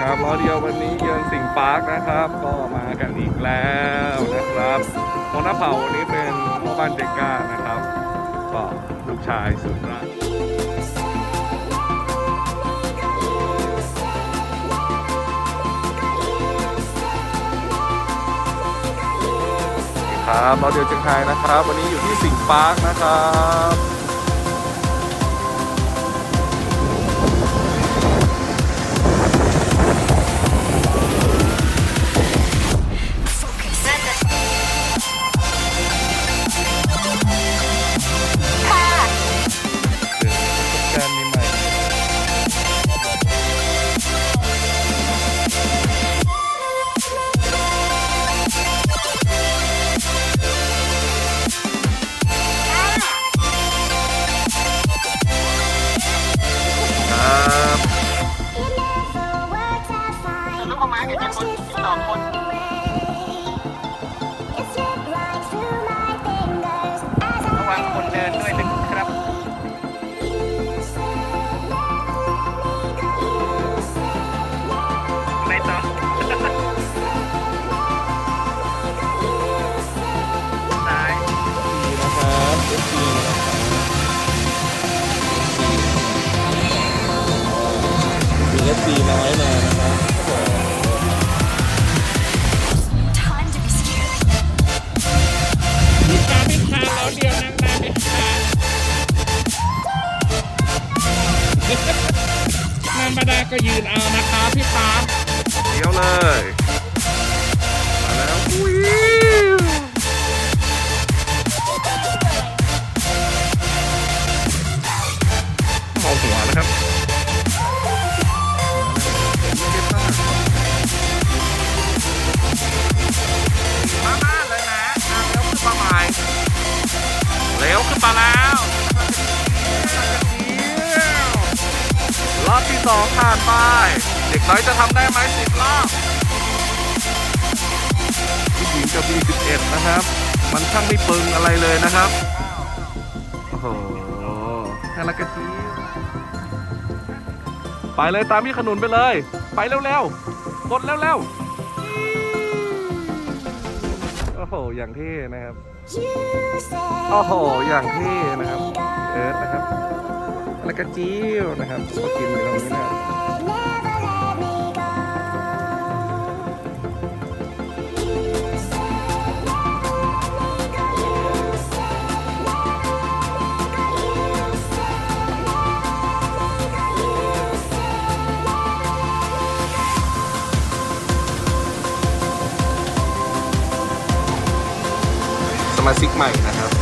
ครับล้อเดียววันนี้เยือนสิงห์ปาร์คนะครับ ก็มากันอีกแล้วนะครับน้องน้าเผาวันนี้เป็นพ่อบ้านเดก้านะครับ ก็ลูกชายสุดรักครับล้อเดียวเชียงไฮ้นะครับ วันนี้อยู่ที่สิงห์ปาร์คนะครับ ระวังคนเดินด้วยนะครับไม่ต้องตายดีนะครับ FC นะครับมี FC น้อยมานะ ไม่ได้ก็ยืนเอานะคะพี่ตาเดี๋ยวเลย สองผ่านไป เด็กน้อยจะทำได้ไหมสิบรอบผู้หญิงกับ B11 นะครับ มันช่างไม่ปึงอะไรเลยนะครับ โอ้โหน่ารักกะจีไปเลยตามพี่ขนุนไปเลย ไปเร็วๆกดเร็วๆ โอ้โห อย่างเท่นะครับ โอ้โห อย่างเท่นะครับ แล้วก็จิ้วนะครับมากินอยู่ตรงนี้นะครับสมาชิกใหม่นะครับ